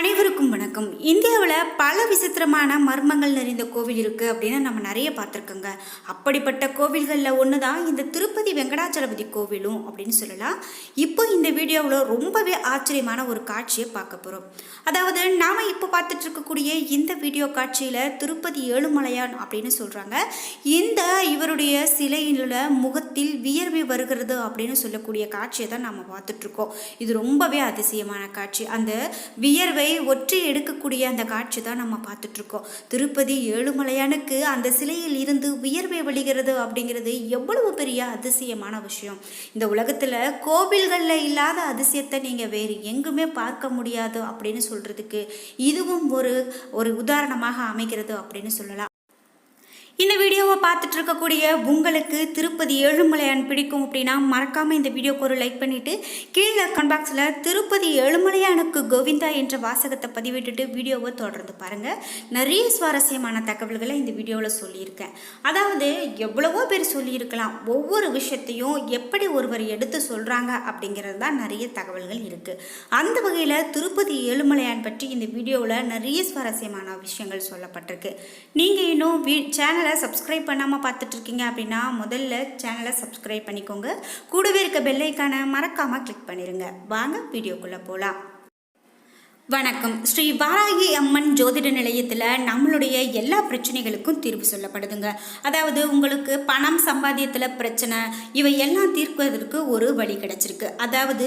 அனைவருக்கும் வணக்கம். இந்தியாவில் பல விசித்திரமான மர்மங்கள் நிறைந்த கோவில் இருக்குது அப்படின்னு நம்ம நிறைய பார்த்துருக்கோங்க. அப்படிப்பட்ட கோவில்களில் ஒன்று தான் இந்த திருப்பதி வெங்கடாச்சலபதி கோவிலும் அப்படின்னு சொல்லலாம். இப்போ இந்த வீடியோவில் ரொம்பவே ஆச்சரியமான ஒரு காட்சியை பார்க்க போகிறோம் அதாவது நாம் இப்போ பார்த்துட்டு இருக்கக்கூடிய இந்த வீடியோ காட்சியில் திருப்பதி ஏழுமலையான் அப்படின்னு சொல்கிறாங்க இந்த இவருடைய சிலையில முகத்தில் வியர்வை வருகிறது அப்படின்னு சொல்லக்கூடிய காட்சியை தான் நம்ம பார்த்துட்ருக்கோம் இது ரொம்பவே அதிசயமான காட்சி. அந்த வியர்வை ஒற்றி எடுக்கக்கூடிய அந்த காட்சி தான் நம்ம பார்த்துட்ருக்கோம். திருப்பதி ஏழுமலையானுக்கு அந்த சிலையில் இருந்து வியர்வை வழிகிறது அப்படிங்கிறது எவ்வளவு பெரிய அதிசயமான விஷயம். இந்த உலகத்தில் கோவில்களில் இல்லாத அதிசயத்தை நீங்கள் வேறு எங்குமே பார்க்க முடியாது அப்படின்னு சொல்கிறதுக்கு இதுவும் ஒரு ஒரு உதாரணமாக அமைகிறது அப்படின்னு சொல்லலாம். இந்த வீடியோவை பார்த்துட்டு இருக்கக்கூடிய உங்களுக்கு திருப்பதி ஏழுமலையான் பிடிக்கும் அப்படின்னா மறக்காமல் இந்த வீடியோக்கு ஒரு லைக் பண்ணிவிட்டு கீழே கன்பாக்ஸில் பாக்ஸில் திருப்பதி ஏழுமலையானுக்கு கோவிந்தா என்ற வாசகத்தை பதிவிட்டுட்டு வீடியோவை தொடர்ந்து பாருங்கள் நிறைய சுவாரஸ்யமான தகவல்களை இந்த வீடியோவில் சொல்லியிருக்கேன். அதாவது எவ்வளவோ பேர் சொல்லியிருக்கலாம். ஒவ்வொரு விஷயத்தையும் எப்படி ஒருவர் எடுத்து சொல்கிறாங்க அப்படிங்கிறது தான் நிறைய தகவல்கள் இருக்குது அந்த வகையில் திருப்பதி ஏழுமலையான் பற்றி இந்த வீடியோவில் நிறைய சுவாரஸ்யமான விஷயங்கள் சொல்லப்பட்டிருக்கு. நீங்கள் இன்னும் வீ சேனலை சப்ஸ்கிரைப் பண்ணாமல் பார்த்துட்ருக்கீங்க அப்படின்னா முதல்ல சேனலை சப்ஸ்கிரைப் பண்ணிக்கோங்க. கூடவே இருக்க பெல்லைக்கான மறக்காமல் கிளிக் பண்ணிடுங்க வாங்க வீடியோக்குள்ளே போகலாம் வணக்கம். ஸ்ரீ வாராகி அம்மன் ஜோதிட நிலையத்தில் நம்மளுடைய எல்லா பிரச்சனைகளுக்கும் தீர்வு சொல்லப்படுதுங்க. அதாவது உங்களுக்கு பணம் சம்பாத்தியத்தில் பிரச்சனை இவை எல்லாம் தீர்ப்பதற்கு ஒரு வழி கிடச்சிருக்கு. அதாவது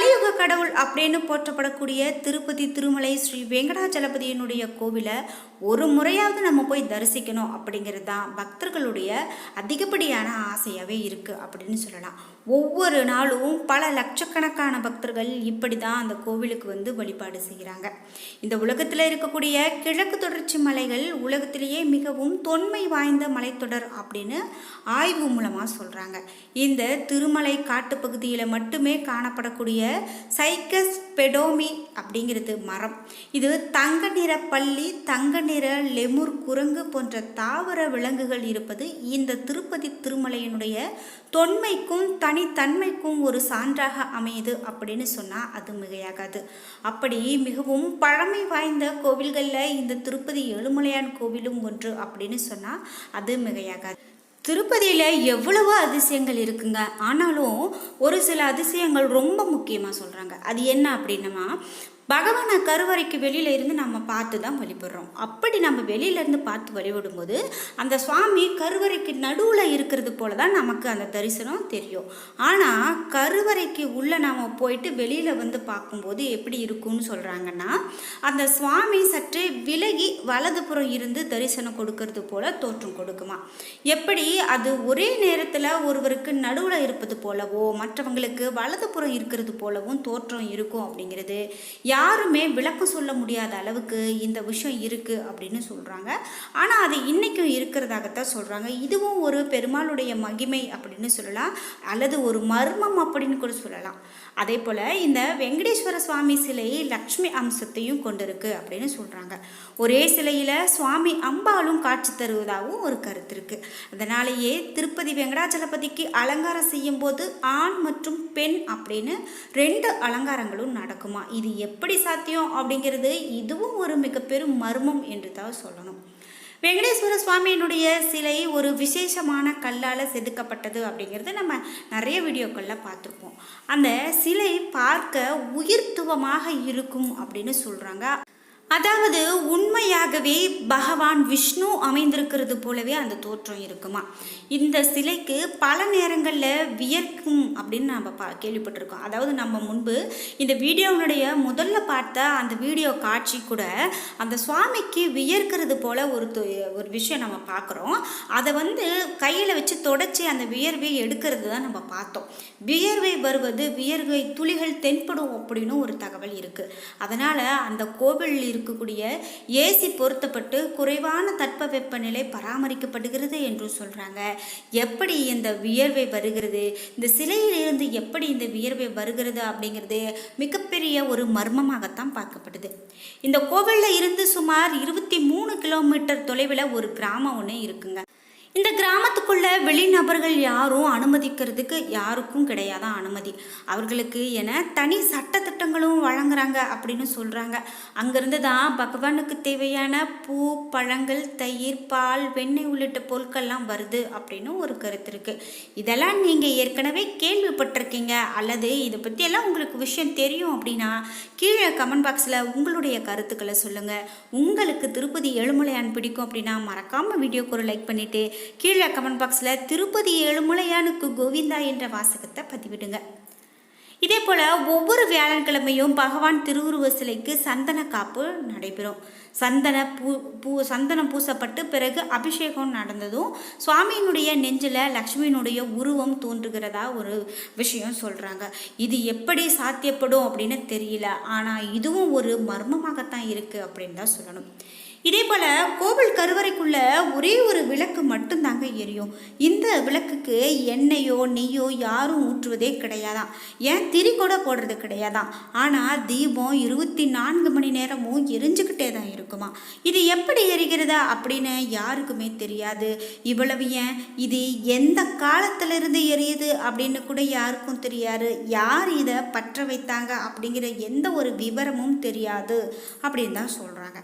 கலியுக கடவுள் அப்படின்னு போற்றப்படக்கூடிய திருப்பதி திருமலை ஸ்ரீ வெங்கடாச்சலபதியினுடைய கோவிலை ஒரு முறையாவது நம்ம போய் தரிசிக்கணும் அப்படிங்கிறது தான் பக்தர்களுடைய அதிகப்படியான ஆசையாகவே இருக்குது அப்படின்னு சொல்லலாம். ஒவ்வொரு நாளும் பல லட்சக்கணக்கான பக்தர்கள் இப்படி தான் அந்த கோவிலுக்கு வந்து வழிபாடு செய்கிறாங்க. இந்த உலகத்தில் இருக்கக்கூடிய கிழக்கு தொடர்ச்சி மலைகள் உலகத்திலேயே மிகவும் தொன்மை வாய்ந்த மலைத்தொடர் அப்படின்னு ஆய்வு மூலமாக சொல்கிறாங்க இந்த திருமலை காட்டுப்பகுதியில் மட்டுமே காணப்படக்கூடிய சைக்கஸ் பெடோமி அப்படிங்கிறது மரம். இது தங்க நிற பள்ளி தங்க நிற லெமுர் குரங்கு போன்ற தாவர விலங்குகள் இருப்பது இந்த திருப்பதி திருமலையினுடைய தொன்மைக்கும் தனித்தன்மைக்கும் ஒரு சான்றாக அமையுது அப்படின்னு சொன்னால் அது மிகையாகாது. அப்படி மிகவும் பழமை வாய்ந்த கோவில்களில் இந்த திருப்பதி ஏழுமலையான் கோவிலும் ஒன்று அப்படின்னு சொன்னால் அது மிகையாகாது. திருப்பதியில் எவ்வளவோ அதிசயங்கள் இருக்குங்க. ஆனாலும் ஒரு சில அதிசயங்கள் ரொம்ப முக்கியமாக சொல்கிறாங்க அது என்ன அப்படின்னா பகவானை கருவறைக்கு வெளியில இருந்து நம்ம பார்த்து தான் வழிபடுறோம். அப்படி நம்ம வெளியிலேருந்து பார்த்து வழிபடும்போது அந்த சுவாமி கருவறைக்கு நடுவில் இருக்கிறது போல தான் நமக்கு அந்த தரிசனம் தெரியும். ஆனால் கருவறைக்கு உள்ளே நாம் போயிட்டு வெளியில் வந்து பார்க்கும்போது எப்படி இருக்கும்னு சொல்கிறாங்கன்னா அந்த சுவாமி சற்றே விலகி வலதுபுறம் இருந்து தரிசனம் கொடுக்கறது போல தோற்றம் கொடுக்குமா. எப்படி? அது ஒரே நேரத்தில் ஒருவருக்கு நடுவில் இருப்பது போலவோ மற்றவங்களுக்கு வலதுபுறம் இருக்கிறது போலவும் தோற்றம் இருக்கும் அப்படிங்கிறது. யாருமே விளக்கம் சொல்ல முடியாத அளவுக்கு இந்த விஷயம் இருக்குது அப்படின்னு சொல்கிறாங்க ஆனால் அது இன்றைக்கும் இருக்கிறதாகத்தான் சொல்கிறாங்க இதுவும் ஒரு பெருமாளுடைய மகிமை அப்படின்னு சொல்லலாம். அல்லது ஒரு மர்மம் அப்படின்னு கூட சொல்லலாம். அதே போல் இந்த வெங்கடேஸ்வர சுவாமி சிலை லக்ஷ்மி அம்சத்தையும் கொண்டிருக்கு அப்படின்னு சொல்கிறாங்க ஒரே சிலையில் சுவாமி அம்பாலும் காட்சி தருவதாகவும் ஒரு கருத்து இருக்குது அதனாலேயே திருப்பதி வெங்கடாச்சலபதிக்கு அலங்காரம் செய்யும்போது ஆண் மற்றும் பெண் அப்படின்னு ரெண்டு அலங்காரங்களும் நடக்குமா? இது எப்படி சாத்தியம் அப்படிங்கிறது இதுவும் ஒரு மிகப்பெரும் மர்மம் என்று தான் சொல்லணும். வெங்கடேஸ்வர சுவாமியினுடைய சிலை ஒரு விசேஷமான கல்லால் செதுக்கப்பட்டது அப்படிங்கிறது நம்ம நிறைய வீடியோக்களில் பார்த்துருப்போம். அந்த சிலை பார்க்க உயிர்த்துவமாக இருக்கும் அப்படின்னு சொல்கிறாங்க அதாவது உண்மையாகவே பகவான் விஷ்ணு அமைந்திருக்கிறது போலவே அந்த தோற்றம் இருக்குமா? இந்த சிலைக்கு பல நேரங்களில் வியர்க்கும் அப்படின்னு நம்ம பா கேள்விப்பட்டிருக்கோம். அதாவது நம்ம முன்பு இந்த வீடியோனுடைய முதல்ல பார்த்த அந்த வீடியோ காட்சி கூட அந்த சுவாமிக்கு வியர்க்கிறது போல ஒரு தொ- ஒரு விஷயம் நம்ம பார்க்குறோம் அதை வந்து கையில் வச்சு தொடச்சி அந்த வியர்வை எடுக்கிறது தான் நம்ம பார்த்தோம். வியர்வை வருவது வியர்வை துளிகள் தென்படும் அப்படின்னு ஒரு தகவல் இருக்குது அதனால் அந்த கோவிலில் இருக்கக்கூடிய ஏசி பொருத்தப்பட்டு குறைவான தட்பவெப்பநிலை பராமரிக்கப்படுகிறது என்று சொல்கிறாங்க எப்படி இந்த வியர்வை வருகிறது? இந்த சிலையிலிருந்து எப்படி இந்த வியர்வை வருகிறது அப்படிங்கிறது மிகப்பெரிய ஒரு மர்மமாகத்தான் பார்க்கப்படுது. இந்த கோவிலில் இருந்து சுமார் இருபத்தி மூணு கிலோமீட்டர் தொலைவில் ஒரு கிராமம் ஒன்று இருக்குங்க. இந்த கிராமத்துக்குள்ள வெளிநபர்கள் யாரும் அனுமதிக்கிறதுக்கு யாருக்கும் கிடையாதான் அனுமதி? அவர்களுக்கு என தனி சட்டத்திட்டங்களும் வழங்குறாங்க அப்படின்னு சொல்கிறாங்க அங்கேருந்து தான் பகவானுக்கு தேவையான பூ பழங்கள் தயிர் பால் வெண்ணெய் உள்ளிட்ட பொருட்கள்லாம் வருது அப்படின்னு ஒரு கருத்து இருக்குது இதெல்லாம் நீங்கள் ஏற்கனவே கேள்விப்பட்டிருக்கீங்க. அல்லது இதை பற்றியெல்லாம் உங்களுக்கு விஷயம் தெரியும் அப்படின்னா கீழே கமெண்ட் பாக்ஸில் உங்களுடைய கருத்துக்களை சொல்லுங்கள் உங்களுக்கு திருப்பதி ஏழுமலையான் பிடிக்கும் அப்படின்னா மறக்காமல் வீடியோக்கு ஒரு லைக் பண்ணிவிட்டு கீழே கமெண்ட் பாக்ஸில் திருப்பதி ஏழுமலையானுக்கு கோவிந்தா என்ற வாசகத்தை பதிவிடுங்க. இதே போல் ஒவ்வொரு வியாழக்கிழமையும் பகவான் திருவுருவ சிலைக்கு சந்தன காப்பு நடைபெறும். சந்தன பூ பூ சந்தனம் பூசப்பட்டு பிறகு அபிஷேகம் நடந்ததும் சுவாமியினுடைய நெஞ்சில் லக்ஷ்மியினுடைய உருவம் தோன்றுகிறதா ஒரு விஷயம் சொல்கிறாங்க இது எப்படி சாத்தியப்படும் அப்படின்னு தெரியல. ஆனால் இதுவும் ஒரு மர்மமாகத்தான் இருக்குது அப்படின்னு தான் சொல்லணும். இதே போல் கோவில் கருவறைக்குள்ள ஒரே ஒரு விளக்கு மட்டும்தாங்க எரியும். இந்த விளக்குக்கு எண்ணெயோ நெய்யோ யாரும் ஊற்றுவதே கிடையாதான் ஏன் திரி கூட போடுறது கிடையாதான் ஆனால் தீபம் இருபத்தி நான்கு மணி நேரமும் எரிஞ்சுக்கிட்டே தான் இருக்குமா இது எப்படி எரிகிறதா அப்படின்னு யாருக்குமே தெரியாது. இவ்வளவு ஏன்? இது எந்த காலத்திலிருந்து எரியுது அப்படின்னு கூட யாருக்கும் தெரியாது. யார் இதை பற்ற வைத்தாங்க அப்படிங்கிற எந்த ஒரு விவரமும் தெரியாது அப்படின்னு தான் சொல்கிறாங்க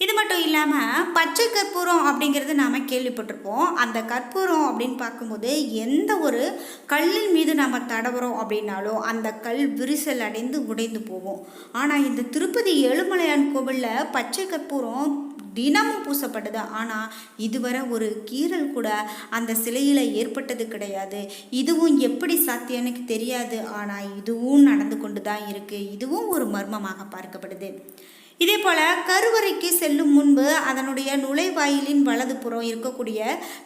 இது மட்டும் இல்லாமல் பச்சை கற்பூரம் அப்படிங்கிறது நாம் கேள்விப்பட்டிருப்போம். அந்த கற்பூரம் அப்படின்னு பார்க்கும்போது எந்த ஒரு கல்லின் மீது நம்ம தடவுறோம் அப்படின்னாலும் அந்த கல் விரிசல் அடைந்து உடைந்து போகும். ஆனால் இந்த திருப்பதி ஏழுமலையான் கோவிலில் பச்சை கற்பூரம் தினமும் பூசப்படுது ஆனால் இதுவரை ஒரு கீறல் கூட அந்த சிலையில் ஏற்பட்டது கிடையாது. இதுவும் எப்படி சாத்தியம் எனக்கு தெரியாது. ஆனால் இதுவும் நடந்து கொண்டு தான் இருக்குது இதுவும் ஒரு மர்மமாக பார்க்கப்படுது. இதே போல் கருவறைக்கு செல்லும் முன்பு அதனுடைய நுழைவாயிலின் வலது புறம் இருக்கக்கூடிய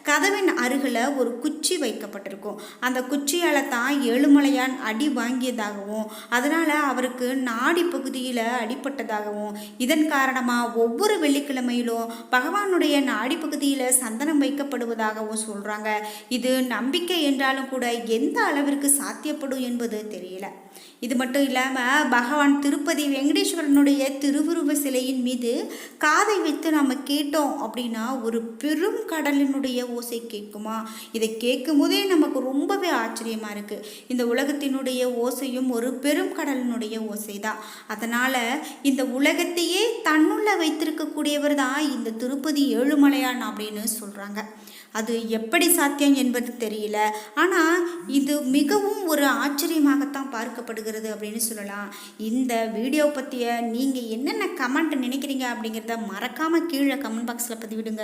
கதவின் அருகில் ஒரு குச்சி வைக்கப்பட்டிருக்கும். அந்த குச்சியால் தான் ஏழுமலையான் அடி வாங்கியதாகவும் அதனால் அவருக்கு நாடி பகுதியில் அடிப்பட்டதாகவும் இதன் காரணமாக ஒவ்வொரு வெள்ளிக்கிழமையிலும் பகவானுடைய நாடி பகுதியில் சந்தனம் வைக்கப்படுவதாகவும் சொல்கிறாங்க இது நம்பிக்கை என்றாலும் கூட எந்த அளவிற்கு சாத்தியப்படும் என்பது தெரியல. இது மட்டும் இல்லாமல் பகவான் திருப்பதி வெங்கடேஸ்வரனுடைய திருவுருவ சிலையின் மீது காதை வைத்து நம்ம கேட்டோம் அப்படின்னா ஒரு பெரும் கடலினுடைய ஓசை கேட்குமா? இதை கேட்கும் போதே நமக்கு ரொம்பவே ஆச்சரியமாக இருக்குது இந்த உலகத்தினுடைய ஓசையும் ஒரு பெரும் கடலினுடைய ஓசை தான் அதனால் இந்த உலகத்தையே தன்னுள்ள வைத்திருக்கக்கூடியவர் தான் இந்த திருப்பதி ஏழுமலையான் அப்படின்னு சொல்கிறாங்க அது எப்படி சாத்தியம் என்பது தெரியல. ஆனால் இது மிகவும் ஒரு ஆச்சரியமாகத்தான் பார்க்கப்படுது பார்க்கப்படுகிறது அப்படின்னு சொல்லலாம். இந்த வீடியோ பற்றிய நீங்கள் என்னென்ன கமெண்ட் நினைக்கிறீங்க அப்படிங்கிறத மறக்காமல் கீழே கமெண்ட் பாக்ஸில் பதிவிடுங்க.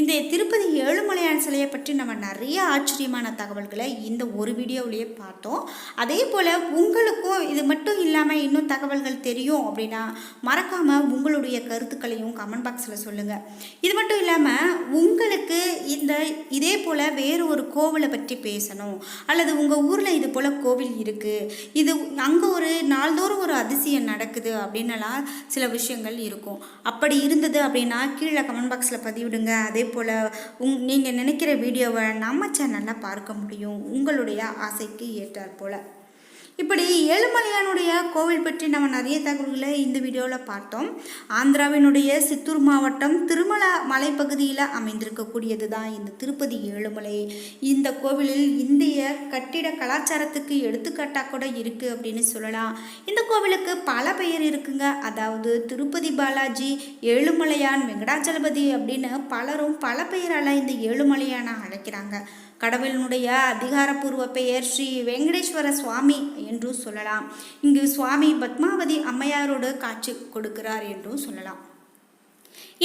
இந்த திருப்பதி ஏழுமலையான் சிலையை பற்றி நம்ம நிறைய ஆச்சரியமான தகவல்களை இந்த ஒரு வீடியோவிலேயே பார்த்தோம். அதே போல் உங்களுக்கும் இது மட்டும் இல்லாமல் இன்னும் தகவல்கள் தெரியும் அப்படின்னா மறக்காமல் உங்களுடைய கருத்துக்களையும் கமெண்ட் பாக்ஸில் சொல்லுங்கள் இது மட்டும் இல்லாமல் உங்களுக்கு இந்த இதே போல் வேறு ஒரு கோவிலை பற்றி பேசணும். அல்லது உங்கள் ஊரில் இது போல் கோவில் இருக்குது இது அங்கே ஒரு நாள்தோறும் ஒரு அதிசயம் நடக்குது அப்படின்னலாம் சில விஷயங்கள் இருக்கும். அப்படி இருந்தது அப்படின்னா கீழே கமெண்ட் பாக்ஸில் பதிவிடுங்க. அதே போல் உங் நீங்கள் நினைக்கிற வீடியோவை நம்ம சேனலில் பார்க்க முடியும். உங்களுடைய ஆசைக்கு ஏற்றாற் போல். இப்படி ஏழுமலையானுடைய கோவில் பற்றி நம்ம நிறைய தகவல்களை இந்த வீடியோவில் பார்த்தோம். ஆந்திராவினுடைய சித்தூர் மாவட்டம் திருமலா மலைப்பகுதியில் அமைந்திருக்கக்கூடியது தான் இந்த திருப்பதி ஏழுமலை. இந்த கோவிலில் இந்திய கட்டிட கலாச்சாரத்துக்கு எடுத்துக்காட்டாக கூட இருக்குது அப்படின்னு சொல்லலாம். இந்த கோவிலுக்கு பல பெயர் இருக்குங்க. அதாவது திருப்பதி பாலாஜி ஏழுமலையான் வெங்கடாச்சலபதி அப்படின்னு பலரும் பல பெயரால் இந்த ஏழுமலையானை அழைக்கிறாங்க. கடவுளினுடைய அதிகாரப்பூர்வ பெயர் ஸ்ரீ வெங்கடேஸ்வர சுவாமி என்றும் சொல்லலாம். இங்கு சுவாமி பத்மாவதி அம்மையாரோடு காட்சி கொடுக்கிறார் என்றும் சொல்லலாம்.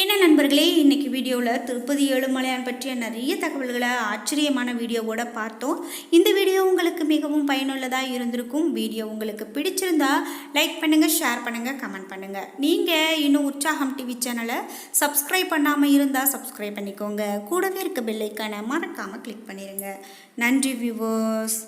என்ன நண்பர்களே இன்னைக்கு வீடியோவில் திருப்பதி ஏழுமலையான் பற்றிய நிறைய தகவல்களை ஆச்சரியமான வீடியோவோட பார்த்தோம். இந்த வீடியோ உங்களுக்கு மிகவும் பயனுள்ளதாக இருந்திருக்கும். வீடியோ உங்களுக்கு பிடிச்சிருந்தா லைக் பண்ணுங்கள் ஷேர் பண்ணுங்கள் கமெண்ட் பண்ணுங்கள் நீங்கள் இன்னும் உற்சாகம் டிவி சேனலை சப்ஸ்கிரைப் பண்ணாமல் இருந்தால் சப்ஸ்கிரைப் பண்ணிக்கோங்க. கூடவே இருக்க பெல்லைக்கான மறக்காமல் கிளிக் பண்ணிடுங்க நன்றி வியூவர்ஸ்